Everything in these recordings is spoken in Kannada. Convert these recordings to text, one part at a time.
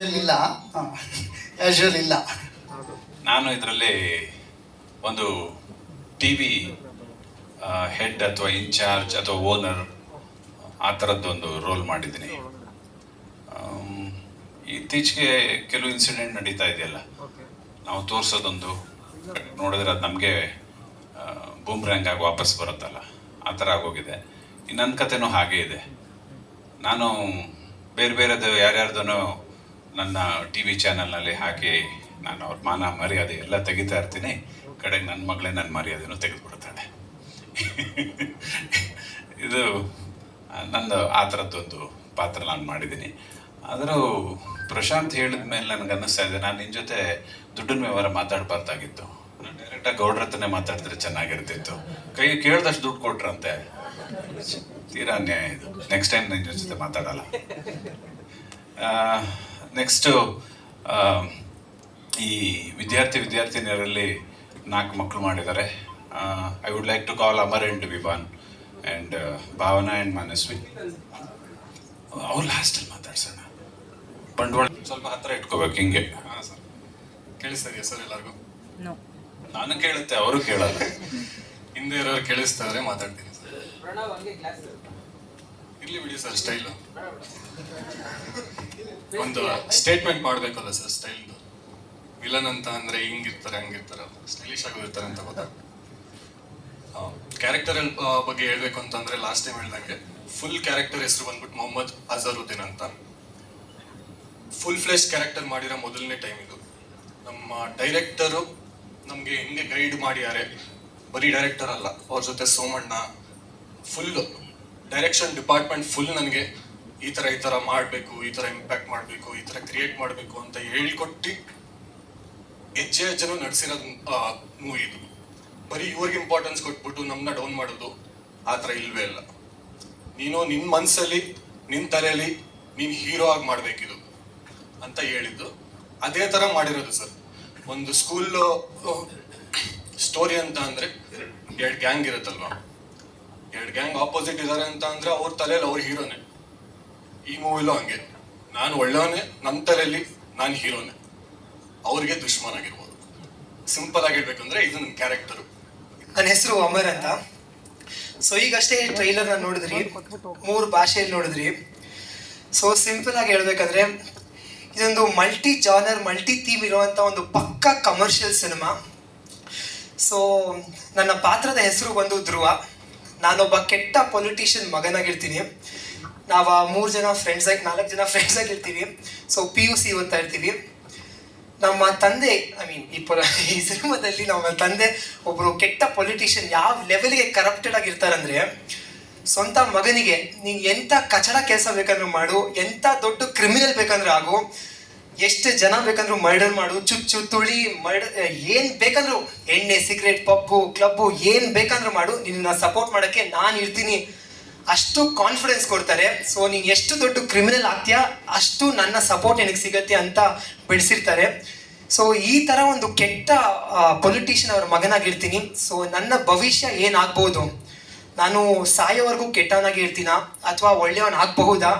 ಇಲ್ಲ. ಇಲ್ಲ. ನಾನು ಇದರಲ್ಲಿ ಒಂದು ಟಿ ವಿ ಹೆಡ್ ಅಥವಾ ಇನ್ಚಾರ್ಜ್ ಅಥವಾ ಓನರ್ ಆ ಥರದ್ದೊಂದು ರೋಲ್ ಮಾಡಿದ್ದೀನಿ. ಇತ್ತೀಚೆಗೆ ಕೆಲವು ಇನ್ಸಿಡೆಂಟ್ ನಡೀತಾ ಇದೆಯಲ್ಲ. ನಾವು ತೋರಿಸೋದೊಂದು, ನೋಡಿದ್ರೆ ಅದು ನಮಗೆ ಬೂಮ್ರ್ಯಾಂಗ್ ಆಗಿ ವಾಪಸ್ ಬರುತ್ತಲ್ಲ. ಆ ಥರ ಆಗೋಗಿದೆ. ಇನ್ನೊಂದು ಕಥೆನೂ ಹಾಗೇ ಇದೆ. ನಾನು ಬೇರೆ ಬೇರೆದು ಯಾರ್ಯಾರ್ದನೋ ನನ್ನ ಟಿ ವಿ ಚಾನಲ್ನಲ್ಲಿ ಹಾಕಿ ನಾನು ಅವ್ರ ಮಾನ, ಮರ್ಯಾದೆ ಎಲ್ಲ ತೆಗಿತಾ ಇರ್ತೀನಿ. ಕಡೆಗೆ ನನ್ನ ಮಗಳೇ ನನ್ನ ಮರ್ಯಾದೆನೂ ತೆಗೆದುಬಿಡ್ತಾಳೆ. ಇದು ನಂದು ಆ ಥರದ್ದೊಂದು ಪಾತ್ರ ನಾನು ಮಾಡಿದ್ದೀನಿ. ಆದರೂ ಪ್ರಶಾಂತ್ ಹೇಳಿದ ಮೇಲೆ ನನಗೆ ಅನ್ನಿಸ್ತಾ ಇದೆ, ನಾನು ನಿನ್ನ ಜೊತೆ ದುಡ್ಡಿನ ವ್ಯವಹಾರ ಮಾತಾಡಬಾರ್ದಾಗಿತ್ತು. ನಾನು ಡೈರೆಕ್ಟಾಗಿ ಗೌಡ್ರ ಹತ್ರನೇ ಮಾತಾಡಿದ್ರೆ ಚೆನ್ನಾಗಿರ್ತಿತ್ತು. ಕೈ, ಕೇಳಿದಷ್ಟು ದುಡ್ಡು ಕೊಟ್ರಂತೆ. ತೀರಾ ಅನ್ಯಾಯ ಇದು. ನೆಕ್ಸ್ಟ್ ಟೈಮ್ ನಿನ್ನ ಜೊತೆ ಮಾತಾಡಲ್ಲ. ನೆಕ್ಸ್ಟು ಈ ವಿದ್ಯಾರ್ಥಿ ವಿದ್ಯಾರ್ಥಿನಿಯರಲ್ಲಿ ನಾಲ್ಕು ಮಕ್ಕಳು ಮಾಡಿದ್ದಾರೆ. I would like to call Amar and Vivaan and Bhavana and Manasvi ಅವ್ರು ಲಾಸ್ಟಲ್ಲಿ ಮಾತಾಡ್ಸೋಣ. ಬಂಡವಾಳ ಸ್ವಲ್ಪ ಹತ್ತಿರ ಇಟ್ಕೋಬೇಕು ಹಿಂಗೆ. ಹಾಂ ಸರ್. ಕೇಳಿಸ್ತಾ ಸರ್ ಎಲ್ಲರಿಗೂ? ನಾನು ಕೇಳುತ್ತೆ ಅವರು ಕೇಳಲ್ಲ. ಹಿಂದೆ ಇರೋರು ಕೇಳಿಸ್ತಾರೆ ಮಾತಾಡ್ತೀನಿ ಸರ್. ಇರ್ಲಿ ಬಿಡಿ ಸರ್ ಸ್ಟೈಲು ಒಂದು ಸ್ಟೇಟ್ಮೆಂಟ್ ಮಾಡಬೇಕಲ್ಲ ಸರ್ ಸ್ಟೈಲ್ ವಿಲನ್ ಅಂತ ಅಂದ್ರೆ ಹಿಂಗಿರ್ತಾರೆ, ಹಂಗಿರ್ತಾರೆ ಸ್ಟೈಲಿಶ್ ಆಗಿರ್ತಾರೆ ಅಂತ ಗೊತ್ತಾಗ ಕ್ಯಾರೆಕ್ಟರ್ ಬಗ್ಗೆ ಹೇಳ್ಬೇಕು ಅಂತಂದ್ರೆ ಲಾಸ್ಟ್ ಟೈಮ್ ಹೇಳ್ದಂಗೆ ಫುಲ್ ಕ್ಯಾರೆಕ್ಟರ್ ಹೆಸರು ಬಂದ್ಬಿಟ್ಟು ಮೊಹಮ್ಮದ್ ಅಜರುದ್ದೀನ್ ಅಂತ. ಫುಲ್ ಫ್ಲೆಶ್ ಕ್ಯಾರೆಕ್ಟರ್ ಮಾಡಿರೋ ಮೊದಲನೇ ಟೈಮ್ ಇದು. ನಮ್ಮ ಡೈರೆಕ್ಟರು ನಮಗೆ ಹೆಂಗೆ ಗೈಡ್ ಮಾಡಿದ್ದಾರೆ ಬರೀ ಡೈರೆಕ್ಟರ್ ಅಲ್ಲ, ಅವ್ರ ಜೊತೆ Somanna full direction department full ನನಗೆ ಈ ಥರ ಈ ಥರ ಮಾಡಬೇಕು, ಈ ಥರ ಇಂಪ್ಯಾಕ್ಟ್ ಮಾಡಬೇಕು, ಈ ಥರ ಕ್ರಿಯೇಟ್ ಮಾಡಬೇಕು ಅಂತ ಹೇಳ್ಕೊಟ್ಟು ಹೆಜ್ಜೆ ಹೆಜ್ಜೆನೂ ನಡೆಸಿರೋದು ಮೂವಿ ಇದು. ಬರೀ ಇವ್ರಿಗೆ ಇಂಪಾರ್ಟೆನ್ಸ್ ಕೊಟ್ಬಿಟ್ಟು ನಮ್ಮನ್ನ ಡೌನ್ ಮಾಡೋದು ಆ ಥರ ಇಲ್ವೇ ಇಲ್ಲ. ನೀನು ನಿನ್ನ ಮನಸ್ಸಲ್ಲಿ ನಿನ್ನ ತಲೆಯಲ್ಲಿ ನೀನು ಹೀರೋ ಆಗಿ ಮಾಡಬೇಕಿದು ಅಂತ ಹೇಳಿದ್ದು. ಅದೇ ಥರ ಮಾಡಿರೋದು ಸರ್. ಒಂದು ಸ್ಕೂಲ್ ಸ್ಟೋರಿ ಅಂತ ಅಂದ್ರೆ ಎರಡು ಗ್ಯಾಂಗ್ ಇರುತ್ತಲ್ವಾ? ಎರಡು ಗ್ಯಾಂಗ್ ಆಪೋಸಿಟ್ ಇದ್ದಾರೆ ಅಂತ ಅಂದ್ರೆ ಅವ್ರ ತಲೆಯಲ್ಲಿ ಅವ್ರ ಹೀರೋನೆ ಈ ಮೂವಿಲೂ ಹಂಗೆ, ನಾನು ಒಳ್ಳೆಯವನೇ ನನ್ನ ತಲೆಯಲ್ಲಿ ನಾನು ಹೀರೋನೆ. ಅವ್ರಿಗೆ ದುಶ್ಮನ್ ಆಗಿರ್ಬೋದು ಸಿಂಪಲ್ ಆಗಿ ಹೇಳ್ಬೇಕಂದ್ರೆ ಇದು ನನ್ನ ಕ್ಯಾರೆಕ್ಟರು ನನ್ನ ಹೆಸರು ಅಮರ್ ಅಂತ. ಸೊ ಈಗಷ್ಟೇ ಟ್ರೈಲರ್ನ ನೋಡಿದ್ರಿ. ಮೂರು ಭಾಷೆಯಲ್ಲಿ ನೋಡಿದ್ರಿ. ಸೊ ಸಿಂಪಲ್ ಆಗಿ ಹೇಳ್ಬೇಕಂದ್ರೆ, ಇದೊಂದು ಮಲ್ಟಿ ಜಾನರ್ ಮಲ್ಟಿ ಥೀಮ್ ಇರುವಂತ ಒಂದು ಪಕ್ಕ ಕಮರ್ಷಿಯಲ್ ಸಿನಿಮಾ ಸೊ ನನ್ನ ಪಾತ್ರದ ಹೆಸರು ಬಂದು ಧ್ರುವ. ನಾನೊಬ್ಬ ಕೆಟ್ಟ ಪೊಲಿಟಿಷಿಯನ್ ಮಗನಾಗಿರ್ತೀನಿ. ನಾವು ಆ ಮೂರು ಜನ ಫ್ರೆಂಡ್ಸ್ ಆಗಿ, ನಾಲ್ಕು ಜನ ಫ್ರೆಂಡ್ಸ್ ಆಗಿರ್ತೀವಿ ಸೊ ಪಿ ಯು ಸಿ ಓದ್ತಾ ಇರ್ತೀವಿ ನಮ್ಮ ತಂದೆ ಐ ಮೀನ್ ಈ ಪೊಲ ಈ ಸಿನಿಮಾದಲ್ಲಿ ನಮ್ಮ ತಂದೆ ಒಬ್ಬರು ಕೆಟ್ಟ ಪೊಲಿಟಿಷಿಯನ್ ಯಾವ ಲೆವೆಲ್ಗೆ ಕರಪ್ಟೆಡ್ ಆಗಿರ್ತಾರಂದ್ರೆ ಸ್ವಂತ ಮಗನಿಗೆ ನೀನು ಎಂಥ ಕಚಡ ಕೆಲಸ ಬೇಕಂದ್ರೂ ಮಾಡು ಎಂಥ ದೊಡ್ಡ ಕ್ರಿಮಿನಲ್ ಬೇಕಂದ್ರೆ ಆಗು, ಎಷ್ಟು ಜನ ಬೇಕಂದ್ರೂ ಮರ್ಡರ್ ಮಾಡು, ಚುಚ್ಚು, ತುಳಿ ಮರ್ಡರ್ ಏನು ಬೇಕಂದ್ರೂ ಎಣ್ಣೆ ಸಿಗರೇಟ್ ಪಪ್ಪು ಕ್ಲಬ್ಬು ಏನು ಬೇಕಂದ್ರೂ ಮಾಡು, ನಿನ್ನ ಸಪೋರ್ಟ್ ಮಾಡೋಕ್ಕೆ ನಾನು ಇರ್ತೀನಿ. ಅಷ್ಟು ಕಾನ್ಫಿಡೆನ್ಸ್ ಕೊಡ್ತಾರೆ. ಸೊ ನೀನು ಎಷ್ಟು ದೊಡ್ಡ ಕ್ರಿಮಿನಲ್ ಆಗ್ತೀಯಾ, ಅಷ್ಟು ನನ್ನ ಸಪೋರ್ಟ್ ನಿನಗೆ ಸಿಗತ್ತೆ ಅಂತ ಬಿಡಿಸಿರ್ತಾರೆ. ಸೊ ಈ ಥರ ಒಂದು ಕೆಟ್ಟ ಪೊಲಿಟಿಷಿಯನ್ ಅವ್ರ ಮಗನಾಗಿರ್ತೀನಿ. ಸೊ ನನ್ನ ಭವಿಷ್ಯ ಏನಾಗ್ಬೋದು? ನಾನು ಸಾಯೋವರೆಗೂ ಕೆಟ್ಟವನಾಗಿ ಇರ್ತೀನ, ಅಥವಾ ಒಳ್ಳೆಯವನ್ ಆಗಬಹುದಾ?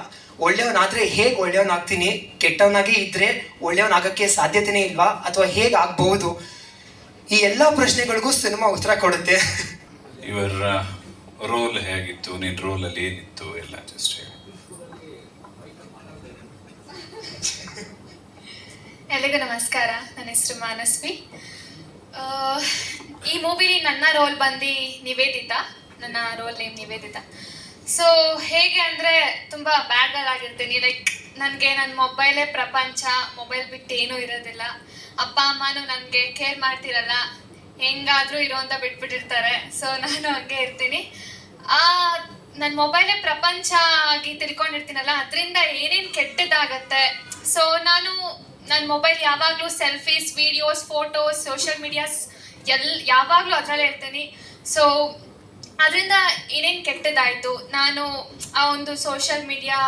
ಒಳ್ಳೆಯವನಾದ್ರೆ ಹೇಗೆ ಒಳ್ಳೆಯವನಾಗ್ತೀನಿ? ಕೆಟ್ಟವನಾಗಿ ಇದ್ದರೆ ಒಳ್ಳೆಯವನಾಗಕ್ಕೆ ಸಾಧ್ಯತೆನೇ ಇಲ್ವಾ? ಅಥವಾ ಹೇಗೆ ಆಗಬಹುದು? ಈ ಎಲ್ಲ ಪ್ರಶ್ನೆಗಳಿಗೂ ಸಿನಿಮಾ ಉತ್ತರ ಕೊಡುತ್ತೆ. ಇವರ ರೋಲ್ ಹೇಗಿತ್ತು? ನಿನ್ನ ಅಲ್ಲಿ ಏನಿತ್ತು? ಎಲ್ಲ ಜಸ್ಟ್ ಹೇಳಿ. ನಮಸ್ಕಾರ. ನನ್ನ ಹೆಸರು ಮಾನಸ್ವಿ. ಈ ಮೂವಿಲಿ ನನ್ನ ರೋಲ್ ಬಂದು ನಿವೇದಿತಾ. ನನ್ನ ರೋಲ್ ನೇಮ್ ನಿವೇದಿತಾ. ಸೊ ಹೇಗೆ ಅಂದರೆ ತುಂಬ ಬ್ಯಾಡ್ ಆಗಿರ್ತೀನಿ. ಲೈಕ್ ನನಗೆ ನನ್ನ ಮೊಬೈಲೇ ಪ್ರಪಂಚ ಮೊಬೈಲ್ ಬಿಟ್ಟು ಏನೂ ಇರೋದಿಲ್ಲ. ಅಪ್ಪ, ಅಮ್ಮನೂ ನನಗೆ ಕೇರ್ ಮಾಡ್ತಿರಲ್ಲ. ಹೆಂಗಾದರೂ ಇರೋ ಅಂತ ಬಿಟ್ಬಿಟ್ಟಿರ್ತಾರೆ. ಸೊ ನಾನು ಹಂಗೆ ಇರ್ತೀನಿ. ಆ ನನ್ನ ಮೊಬೈಲೇ ಪ್ರಪಂಚ ಆಗಿ ತಿಳ್ಕೊಂಡಿರ್ತೀನಲ್ಲ, ಅದರಿಂದ ಏನೇನು ಕೆಟ್ಟದಾಗತ್ತೆ? ಸೊ ನಾನು ನನ್ನ ಮೊಬೈಲ್ ಯಾವಾಗಲೂ selfies videos photos social medias L, ಯಾವಾಗಲೂ ಅದರಲ್ಲೇ ಇರ್ತೀನಿ. ಸೊ ಅದರಿಂದ ಏನೇನು ಕೆಟ್ಟದಾಯಿತು? ನಾನು ಆ ಒಂದು ಸೋಷಿಯಲ್ ಮೀಡಿಯಾ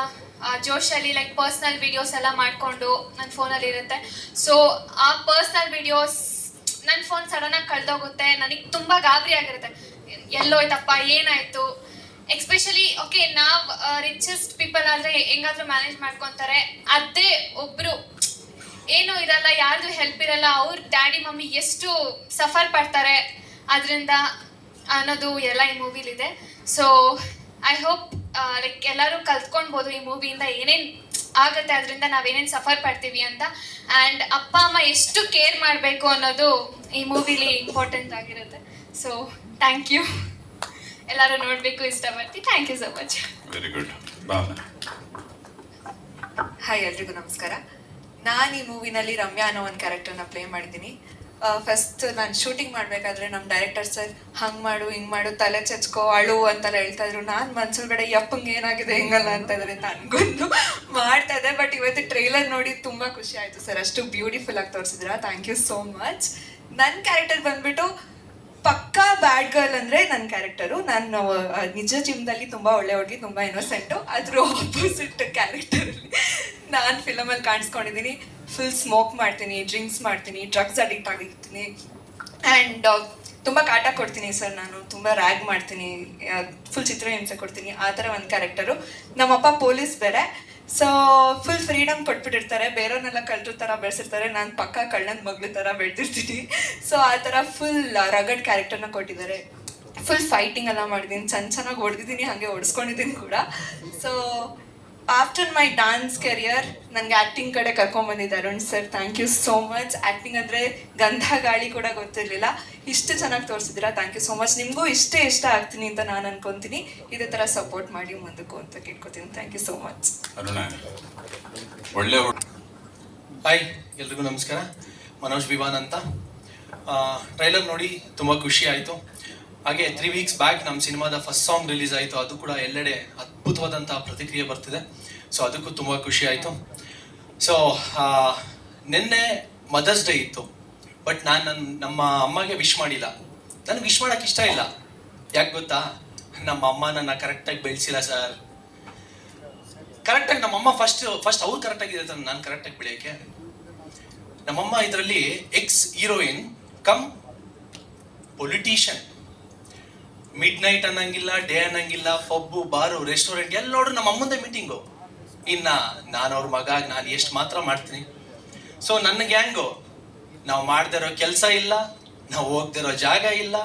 ಜೋಶಲ್ಲಿ ಲೈಕ್ ಪರ್ಸ್ನಲ್ ವಿಡಿಯೋಸ್ ಎಲ್ಲ ಮಾಡಿಕೊಂಡು ನನ್ನ ಫೋನಲ್ಲಿ ಇರುತ್ತೆ ಸೊ ಆ ಪರ್ಸ್ನಲ್ ವಿಡಿಯೋಸ್ ನನ್ನ ಫೋನ್ ಸಡನ್ ಆಗಿ ಕಳ್ದೋಗುತ್ತೆ, ನನಗೆ ತುಂಬಾ ಗಾಬರಿ ಆಗಿರುತ್ತೆ. ಎಲ್ಲೋಯ್ತಪ್ಪ ಏನಾಯ್ತು? ಎಕ್ಸ್ಪೆಷಲಿ ಓಕೆ ನಾವ್ ರಿಚೆಸ್ಟ್ ಪೀಪಲ್ ಆದ್ರೆ ಹೆಂಗಾದ್ರೂ ಮ್ಯಾನೇಜ್ ಮಾಡ್ಕೊಂತಾರೆ. ಅದೇ ಏನು ಇರಲ್ಲ, ಯಾರ್ದು ಹೆಲ್ಪ್ ಇರಲ್ಲ, ಅವ್ರ ಡ್ಯಾಡಿ ಮಮ್ಮಿ ಎಷ್ಟು ಸಫರ್ ಪಡ್ತಾರೆ ಅದರಿಂದ ಅನ್ನೋದು ಎಲ್ಲ ಈ ಮೂವಿಲಿದೆ ಸೊ ಐ ಹೋಪ್ ಲೈಕ್ ಎಲ್ಲರೂ ಕಲ್ತ್ಕೊಳ್ಬೋದು ಈ ಮೂವಿಯಿಂದ ಏನೇನು ಆಗುತ್ತೆ ಅದರಿಂದ ನಾವೇನೇನು ಸಫರ್ ಪಡ್ತೀವಿ ಅಂತ. ಆ್ಯಂಡ್ ಅಪ್ಪ ಅಮ್ಮ ಎಷ್ಟು ಕೇರ್ ಮಾಡಬೇಕು ಅನ್ನೋದು ಈ ಮೂವಿಲಿ ಇಂಪಾರ್ಟೆಂಟ್ ಆಗಿರುತ್ತೆ. ಸೊ ಥ್ಯಾಂಕ್ ಯು ಎಲ್ಲರೂ ನೋಡಬೇಕು ಇಷ್ಟಪಡ್ತೀನಿ thank you so much very good hi ಎಲ್ರಿಗೂ ನಮಸ್ಕಾರ. ನಾನು ಈ ಮೂವಿನಲ್ಲಿ ರಮ್ಯಾ ಅನ್ನೋ ಒಂದು ಕ್ಯಾರೆಕ್ಟರ್ನ ಪ್ಲೇ ಮಾಡಿದ್ದೀನಿ. ಫಸ್ಟ್ ನಾನು ಶೂಟಿಂಗ್ ಮಾಡಬೇಕಾದ್ರೆ ನಮ್ಮ ಡೈರೆಕ್ಟರ್ ಸರ್ ಹಂಗೆ ಮಾಡು, ಹಿಂಗೆ ಮಾಡು, ತಲೆ ಚಚ್ಕೋ, ಅಳು ಅಂತೆಲ್ಲ ಹೇಳ್ತಾ ಇದ್ರು. ನಾನು ಕಡೆ ಯಪ್ಪಂಗೆ ಏನಾಗಿದೆ, ಹಿಂಗಲ್ಲ ಅಂತ ಇದ್ರೆ ಅನ್ಕೊಂಡು ಮಾಡ್ತಾ ಇದೆ ಬಟ್ ಇವತ್ತು ಟ್ರೈಲರ್ ನೋಡಿ ತುಂಬ ಖುಷಿ ಆಯಿತು ಸರ್ ಅಷ್ಟು ಬ್ಯೂಟಿಫುಲ್ ಆಗಿ ತೋರಿಸಿದ್ರ. ಥ್ಯಾಂಕ್ ಯು ಸೋ ಮಚ್ ನನ್ನ ಕ್ಯಾರೆಕ್ಟರ್ ಬಂದ್ಬಿಟ್ಟು ಪಕ್ಕಾ ಬ್ಯಾಡ್ ಗರ್ಲ್ ಅಂದ್ರೆ ನನ್ನ ಕ್ಯಾರೆಕ್ಟರು ನಾನು ನಿಜ ಜೀವನದಲ್ಲಿ ತುಂಬಾ ಒಳ್ಳೆ ಹುಡುಗಿ ತುಂಬಾ ಇನ್ನೋಸೆಂಟು ಅದ್ರ ಆಪೋಸಿಟ್ ಕ್ಯಾರೆಕ್ಟರ್ ನಾನು ಫಿಲಮಲ್ಲಿ ಕಾಣಿಸ್ಕೊಂಡಿದ್ದೀನಿ ಫುಲ್ ಸ್ಮೋಕ್ ಮಾಡ್ತೀನಿ ಡ್ರಿಂಕ್ಸ್ ಮಾಡ್ತೀನಿ ಡ್ರಗ್ಸ್ ಅಡಿಕ್ಟ್ ಆಗಿರ್ತೀನಿ. ಆ್ಯಂಡ್ ತುಂಬ ಕಾಟ ಕೊಡ್ತೀನಿ ಸರ್ ನಾನು. ತುಂಬ ರ್ಯಾಗ್ ಮಾಡ್ತೀನಿ. ಫುಲ್ ಚಿತ್ರಹಿಂಸೆ ಕೊಡ್ತೀನಿ. ಆ ಥರ ಒಂದು ಕ್ಯಾರೆಕ್ಟರು ನಮ್ಮಪ್ಪ ಪೊಲೀಸ್ ಬೇರೆ. ಸೊ ಫುಲ್ ಫ್ರೀಡಮ್ ಕೊಟ್ಬಿಟ್ಟಿರ್ತಾರೆ. ಬೇರೆಯವ್ರನ್ನೆಲ್ಲ ಕಳ್ಳರು ಥರ ಬೆಳೆಸಿರ್ತಾರೆ. ನಾನು ಪಕ್ಕ ಕಳ್ಳನ ಮಗ್ಳು ಥರ ಬೆಳೆದಿರ್ತೀನಿ. ಸೊ ಆ ಥರ ಫುಲ್ ರಗಡ್ ಕ್ಯಾರೆಕ್ಟರ್ನ ಕೊಟ್ಟಿದ್ದಾರೆ. ಫುಲ್ ಫೈಟಿಂಗ್ ಎಲ್ಲ ಮಾಡಿದ್ದೀನಿ ಚೆನ್ನ ಚೆನ್ನಾಗಿ ಹೊಡೆದಿದ್ದೀನಿ ಹಾಗೆ ಹೊಡೆಸ್ಕೊಂಡಿದ್ದೀನಿ ಕೂಡ. So after my dance career ನನಗೆ ಆ್ಯಕ್ಟಿಂಗ್ ಕಡೆ ಕರ್ಕೊಂಡ್ಬಂದಿದ್ದೆ Arun sir thank you so much acting ಅಂದರೆ ಗಂಧ ಗಾಳಿ ಕೂಡ ಗೊತ್ತಿರಲಿಲ್ಲ. ಇಷ್ಟು ಚೆನ್ನಾಗಿ ತೋರಿಸಿದ್ದೀರಾ? ಥ್ಯಾಂಕ್ ಯು ಸೋ ಮಚ್ ನಿಮಗೂ ಇಷ್ಟೇ ಇಷ್ಟ ಆಗ್ತೀನಿ ಅಂತ ನಾನು ಅನ್ಕೊತೀನಿ. ಇದೇ ಥರ ಸಪೋರ್ಟ್ ಮಾಡಿ ಮುಂದಕ್ಕೂ ಅಂತ ಕೇಳ್ಕೊತೀನಿ. Thank you so much Aruna ಒಳ್ಳೆ ಬಾಯ್ ಹಾಯ್ ಎಲ್ರಿಗೂ ನಮಸ್ಕಾರ. ಮನೋಜ್ ವಿವಾನ್ ಅಂತ. ಟ್ರೈಲರ್ ನೋಡಿ ತುಂಬ ಖುಷಿ ಆಯಿತು. ಹಾಗೆ ತ್ರೀ ವೀಕ್ಸ್ ಬ್ಯಾಕ್ ನಮ್ಮ ಸಿನಿಮಾದ ಫಸ್ಟ್ ಸಾಂಗ್ ರಿಲೀಸ್ ಆಯಿತು. ಅದು ಕೂಡ ಎಲ್ಲೆಡೆ ಅದ್ಭುತವಾದಂಥ ಪ್ರತಿಕ್ರಿಯೆ ಬರ್ತಿದೆ. ಸೊ ಅದಕ್ಕೂ ತುಂಬ ಖುಷಿ ಆಯಿತು. ಸೊ ನಿನ್ನೆ ಮದರ್ಸ್ ಡೇ ಇತ್ತು. ಬಟ್ ನಾನು ನನ್ನ ನಮ್ಮ ಅಮ್ಮಗೆ ವಿಶ್ ಮಾಡಿಲ್ಲ. ನನಗೆ ವಿಶ್ ಮಾಡೋಕೆ ಇಷ್ಟ ಇಲ್ಲ. ಯಾಕೆ ಗೊತ್ತಾ? ನಮ್ಮ ಅಮ್ಮ ನನ್ನ ಕರೆಕ್ಟಾಗಿ ಬೆಳೆಸಿಲ್ಲ ಸರ್ ಕರೆಕ್ಟಾಗಿ ನಮ್ಮಮ್ಮ ಫಸ್ಟ್ ಫಸ್ಟ್ ಅವ್ರು ಕರೆಕ್ಟಾಗಿ ಇರ್ತಾರೆ ನಾನು ಕರೆಕ್ಟಾಗಿ ಬೆಳೆಯೋಕ್ಕೆ ನಮ್ಮಮ್ಮ ಇದರಲ್ಲಿ ex heroine cum politician midnight ಅನ್ನಂಗಿಲ್ಲ ಡೇ ಅನ್ನಂಗಿಲ್ಲ ಪಬ್ಬು ಬಾರು ರೆಸ್ಟೋರೆಂಟ್ ಎಲ್ಲ ನೋಡ್ರು ನಮ್ಮ ಅಮ್ಮಂದೆ ಮೀಟಿಂಗು ಇನ್ನ ನಾನು ಅವ್ರ ಮಗ ನಾನು ಎಷ್ಟು ಮಾತ್ರ ಮಾಡ್ತೀನಿ. ಸೊ ನನ್ನ ಗ್ಯಾಂಗು ನಾವು ಮಾಡ್ದಿರೋ ಕೆಲಸ ಇಲ್ಲ, ನಾವು ಹೋಗ್ದಿರೋ ಜಾಗ ಇಲ್ಲ,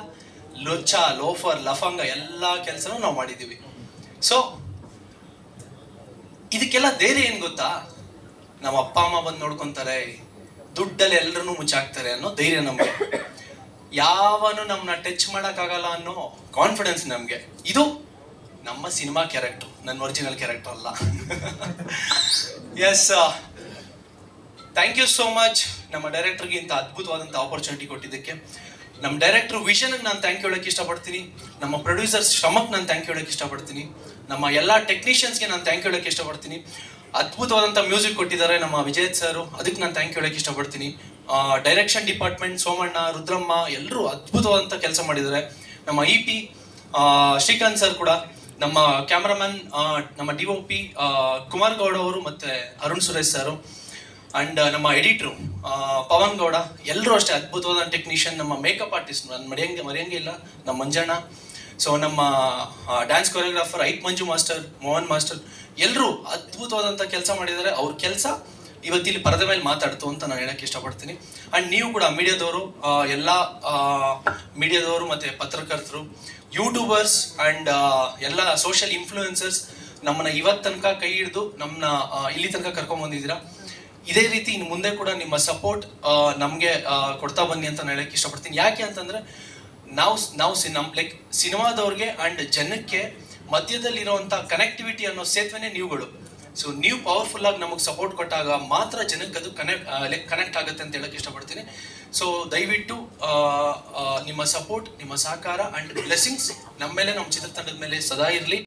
ಲೊಚ್ಚ, ಲೋಫರ್, ಲಫಂಗ ಎಲ್ಲ ಕೆಲಸನೂ ನಾವು ಮಾಡಿದ್ದೀವಿ ಸೊ ಇದಕ್ಕೆಲ್ಲ ಧೈರ್ಯ ಏನು ಗೊತ್ತಾ? ನಮ್ಮ ಅಪ್ಪ, ಅಮ್ಮ ಬಂದು ನೋಡ್ಕೊಂತಾರೆ ದುಡ್ಡಲ್ಲಿ ಎಲ್ಲರನ್ನೂ ಮುಚ್ಚಾಕ್ತಾರೆ ಅನ್ನೋ ಧೈರ್ಯ ನಮ್ಗೆ. ಯಾವನು ನಮ್ಮನ್ನ ಟಚ್ ಆಗಲ್ಲ ಅನ್ನೋ ಕಾನ್ಫಿಡೆನ್ಸ್ ನಮಗೆ. ಇದು ನಮ್ಮ ಸಿನಿಮಾ ಕ್ಯಾರೆಕ್ಟರ್ ನನ್ನ ಒರಿಜಿನಲ್ ಕ್ಯಾರೆಕ್ಟರ್ ಅಲ್ಲ. Yes thank you so much ನಮ್ಮ ಡೈರೆಕ್ಟರ್ಗೆ ಇಂಥ ಅದ್ಭುತವಾದಂಥ ಆಪರ್ಚುನಿಟಿ ಕೊಟ್ಟಿದ್ದಕ್ಕೆ. ನಮ್ಮ ಡೈರೆಕ್ಟರ್ ವಿಷನ್ಗೆ ನಾನು ಥ್ಯಾಂಕ್ ಹೇಳಕ್ಕೆ ಇಷ್ಟಪಡ್ತೀನಿ. ನಮ್ಮ ಪ್ರೊಡ್ಯೂಸರ್ ಶ್ರಮಕ್ಕೆ ನಾನು ಥ್ಯಾಂಕ್ ಹೇಳಕ್ಕೆ ಇಷ್ಟಪಡ್ತೀನಿ. ನಮ್ಮ ಎಲ್ಲ ಟೆಕ್ನಿಷಿಯನ್ಸ್ಗೆ ನಾನು ಥ್ಯಾಂಕ್ ಹೇಳಕ್ಕೆ ಇಷ್ಟಪಡ್ತೀನಿ. ಅದ್ಭುತವಾದಂಥ ಮ್ಯೂಸಿಕ್ ಕೊಟ್ಟಿದ್ದಾರೆ ನಮ್ಮ ವಿಜಯ್ ಸರ್. ಅದಕ್ಕೆ ನಾನು ಥ್ಯಾಂಕ್ ಹೇಳಕ್ಕೆ ಇಷ್ಟಪಡ್ತೀನಿ. ಡೈರೆಕ್ಷನ್ ಡಿಪಾರ್ಟ್ಮೆಂಟ್ ಸೋಮಣ್ಣ, ರುದ್ರಮ್ಮ ಎಲ್ಲರೂ ಅದ್ಭುತವಾದಂಥ ಕೆಲಸ ಮಾಡಿದ್ದಾರೆ. ನಮ್ಮ ಇ ಪಿ ಶ್ರೀಕಾಂತ್ ಸರ್ ಕೂಡ, ನಮ್ಮ ಕ್ಯಾಮ್ರಾಮನ್ ನಮ್ಮ D O P Kumar Gowda ಅವರು ಮತ್ತೆ ಅರುಣ್ ಸುರೇಶ್ ಸರ್ ಅಂಡ್ ನಮ್ಮ ಎಡಿಟ್ರು ಪವನ್ ಗೌಡ ಎಲ್ಲರೂ ಅಷ್ಟೇ ಅದ್ಭುತವಾದ ಟೆಕ್ನಿಷಿಯನ್ ನಮ್ಮ ಮೇಕಪ್ ಆರ್ಟಿಸ್ಟ್ ನಾನು ಮರೆಯಂಗೆ ಮರೆಯಂಗೆ ಇಲ್ಲ, ನಮ್ಮ ಮಂಜಣ್ಣ. ಸೊ ನಮ್ಮ ಡ್ಯಾನ್ಸ್ ಕೊರಿಯೋಗ್ರಾಫರ್ ಐಟ್ ಮಂಜು ಮಾಸ್ಟರ್ ಮೋಹನ್ ಮಾಸ್ಟರ್ ಎಲ್ಲರೂ ಅದ್ಭುತವಾದಂಥ ಕೆಲಸ ಮಾಡಿದ್ದಾರೆ. ಅವ್ರ ಕೆಲಸ ಇವತ್ತಿಲ್ಲಿ ಪರದ ಮೇಲೆ ಮಾತಾಡ್ತು ಅಂತ ನಾನು ಹೇಳಕ್ಕೆ ಇಷ್ಟಪಡ್ತೀನಿ. ಅಂಡ್ ನೀವು ಕೂಡ ಮೀಡಿಯಾದವರು ಎಲ್ಲ ಮೀಡಿಯಾದವರು ಮತ್ತೆ ಪತ್ರಕರ್ತರು ಯೂಟ್ಯೂಬರ್ಸ್ ಅಂಡ್ ಎಲ್ಲ ಸೋಷಿಯಲ್ ಇನ್ಫ್ಲೂಯೆನ್ಸರ್ಸ್ ನಮ್ಮನ್ನ ಇವತ್ತು ತನಕ ಕೈ ಹಿಡಿದು ನಮ್ಮನ್ನ ಇಲ್ಲಿ ತನಕ ಕರ್ಕೊಂಡ್ ಬಂದಿದ್ದೀರಾ? ಇದೇ ರೀತಿ ಇನ್ನು ಮುಂದೆ ಕೂಡ ನಿಮ್ಮ ಸಪೋರ್ಟ್ ನಮಗೆ ಕೊಡ್ತಾ ಬನ್ನಿ ಅಂತ ನಾನು ಹೇಳಕ್ಕೆ ಇಷ್ಟಪಡ್ತೀನಿ. ಯಾಕೆ ಅಂತಂದ್ರೆ ನಾವು ನಾವು ಸಿ ಲೈಕ್ ಸಿನಿಮಾದವ್ರಿಗೆ ಅಂಡ್ ಜನಕ್ಕೆ ಮಧ್ಯದಲ್ಲಿರುವಂಥ ಕನೆಕ್ಟಿವಿಟಿ ಅನ್ನೋ ಸೇತುವೆನೇ ನೀವುಗಳು. ಸೊ ನೀವು ಪವರ್ಫುಲ್ ಆಗಿ ನಮಗೆ ಸಪೋರ್ಟ್ ಕೊಟ್ಟಾಗ ಮಾತ್ರ ಜನಕ್ಕೆ ಅದು ಕನೆಕ್ಟ್ ಲೈಕ್ ಕನೆಕ್ಟ್ ಆಗುತ್ತೆ ಅಂತ ಹೇಳಕ್ಕೆ ಇಷ್ಟಪಡ್ತೀನಿ. ಸೊ ದಯವಿಟ್ಟು ನಿಮ್ಮ ಸಪೋರ್ಟ್ ನಿಮ್ಮ ಸಹಕಾರ ಅಂಡ್ ಬ್ಲೆಸ್ಸಿಂಗ್ಸ್ ನಮ್ಮ ಮೇಲೆ, ನಮ್ಮ ಚಿತ್ರತಂಡದ ಮೇಲೆ ಸದಾ ಇರಲಿ.